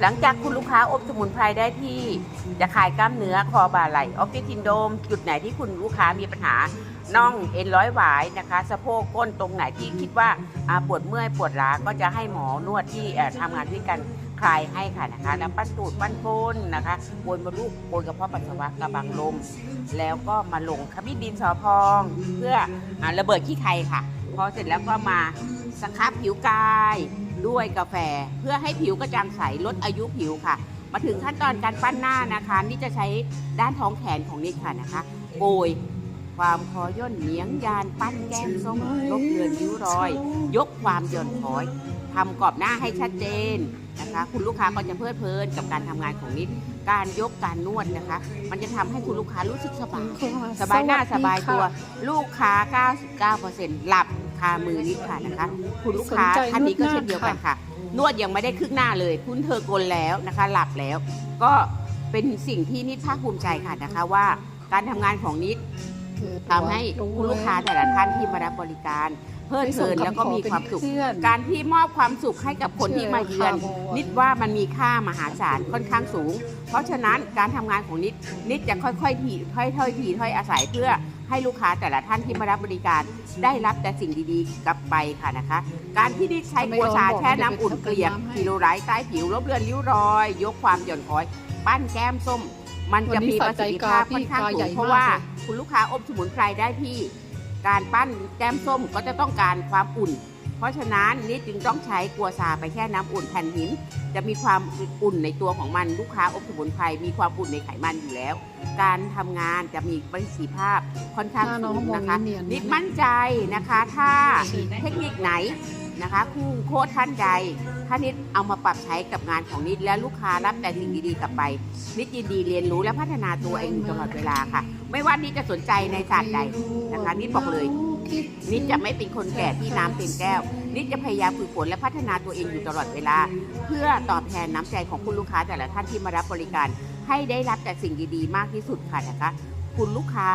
หลังจากคุณลูกค้าอบสมุนไพรได้ที่จะคลายกล้ามเนื้อคอบ่าไหล่ออฟฟิศซินโดม จุดไหนที่คุณลูกค้ามีปัญหาน่องเอ็นร้อยหวายนะคะ สะโพกก้นตรงไหนที่คิดว่าปวดเมื่อยปวดล้าก็จะให้หมอนวดที่เอ่อทำงานด้วยกันคลายให้ค่ะนะคะแล้วปั้นตูดปั้นก้นนะคะบนมดลูกบนกระเพาะปัสสาวะกระบังลม แล้วก็มาลงขมิ้นดินสอพอง เพื่ออระเบิดขี้ไคค่ะ พอเสร็จแล้วก็มาสครับผิวกาย ด้วยกาแฟ เพื่อให้ผิวกระจ่างใสลดอายุผิวค่ะ มาถึงขั้นตอนการปั้นหน้านะคะ นี่จะใช้ด้านท้องแขนของนิดค่ะนะคะโกยความคอย่นเหนียงยานปั้นแก้มส้มลบเลือนริ้วรอย ยกความหย่อนคอยทำกรอบหน้าให้ชัดเจนนะคะ คุณลูกค้าก็จะเพลิดเพลินกับการทำงานของนิดการยกการนวดนะคะ มันจะทำให้คุณลูกค้ารู้สึกสบายสบายหน้าสบายตัว ลูกค้า 99%หลับ คามือนิดค่ะนะคะ คุณลูกค้าสนใจท่านนี้ก็นวดหน้าเช่นเดียวกันค่ะ นวดยังไม่ได้ครึ่งหน้าเลยคุณเธอกลแล้วนะคะ หลับแล้ว ก็เป็นสิ่งที่นิดภาคภูมิใจค่ะนะคะ ว่าการทำงานของนิด ทำให้คุณลูกค้าแต่ละท่านที่มารับบริการ เพลิดเพลินแล้วก็มีความสุข การที่มอบความสุขให้กับคนที่มาเยือน นิดว่ามันมีค่ามหาศาลค่อนข้างสูง เพราะฉะนั้นการทำงานของนิดนิดจะค่อยๆทีค่อยๆทีถ้อยอาศัยเพื่อ ให้ลูกค้าแต่ละท่านที่มารับบริการได้รับแต่สิ่งดีๆกลับไปค่ะนะคะ การที่นิดใช้กัวชาแช่น้ำอุ่นเกลียบกิโลไรต์ใต้ผิวลบเลือนริ้วรอย ยกความหย่อนคอย ปั้นแก้มส้ม มันจะมีประสิทธิภาพค่อนข้างสูงเพราะว่าคุณลูกค้าอบสมุนไพรได้ที่ การปั้นแก้มส้มก็จะต้องการความอุ่น เพราะฉะนั้นนิดจึงต้องใช้กัวซาไปแช่น้ำอุ่นแผ่นหิน จะมีความอุ่นในตัวของมันลูกค้าอบสมุนไพรมีความอุ่นในไขมันอยู่แล้ว การทำงานจะมีประสิทธิภาพค่อนข้างถ้าน้สูองงมองนะคะเนียนๆนิดมั่นใจนะคะ ถ้าเทคนิคไหนนะคะครูโค้ชท่านใดถ้านิดเอามาปรับใช้กับงานของนิดและลูกค้ารับแต่สิ่งดีๆกลับไป นิดยินดีเรียนรู้และพัฒนาตัวเองอยู่ตลอดเวลาค่ะ ไม่ว่านิดจะสนใจในศาสตร์ใดนะคะนิดบอกเลย นิดจะไม่เป็นคนแก่ที่น้ำเต็มแก้ว นิดจะพยายามฝึกฝนและพัฒนาตัวเองอยู่ตลอดเวลา เพื่อตอบแทนน้ำใจของคุณลูกค้าแต่ละท่านที่มารับบริการ ให้ได้รับแต่สิ่งดีๆ มากที่สุดค่ะนะคะ คุณลูกค้า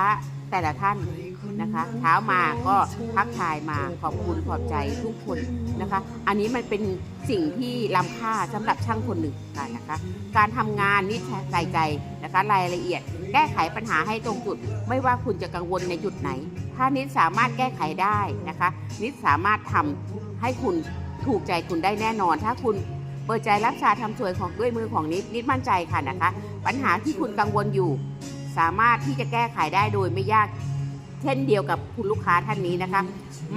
แต่ละท่าน นะคะเช้ามาก็ทักทายมาขอบคุณขอบใจทุกคนนะคะ อันนี้มันเป็นสิ่งที่ล้ำค่าสำหรับช่างคนหนึ่งค่ะนะคะ การทำงานนิดใส่ใจนะคะรายละเอียด แก้ไขปัญหาให้ตรงจุด ไม่ว่าคุณจะกังวลในจุดไหน ถ้านิดสามารถแก้ไขได้นะคะ นิดสามารถทำให้คุณถูกใจคุณได้แน่นอน ถ้าคุณเปิดใจรับชาทำสวยของด้วยมือของนิดนิดมั่นใจค่ะนะคะ ปัญหาที่คุณกังวลอยู่ สามารถที่จะแก้ไขได้โดยไม่ยาก เช่นเดียวกับคุณลูกค้าท่านนี้นะคะ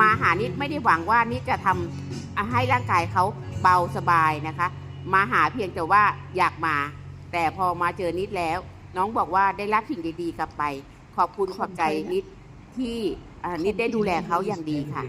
มาหานิดไม่ได้หวังว่านิดจะทำอะให้ร่างกายเขาเบาสบายนะคะ มาหาเพียงแต่ว่าอยากมา แต่พอมาเจอนิดแล้ว น้องบอกว่าได้รับสิ่งดีๆกลับไป ขอบคุณขอบใจนิดที่นิดได้ดูแลเขาอย่างดีค่ะ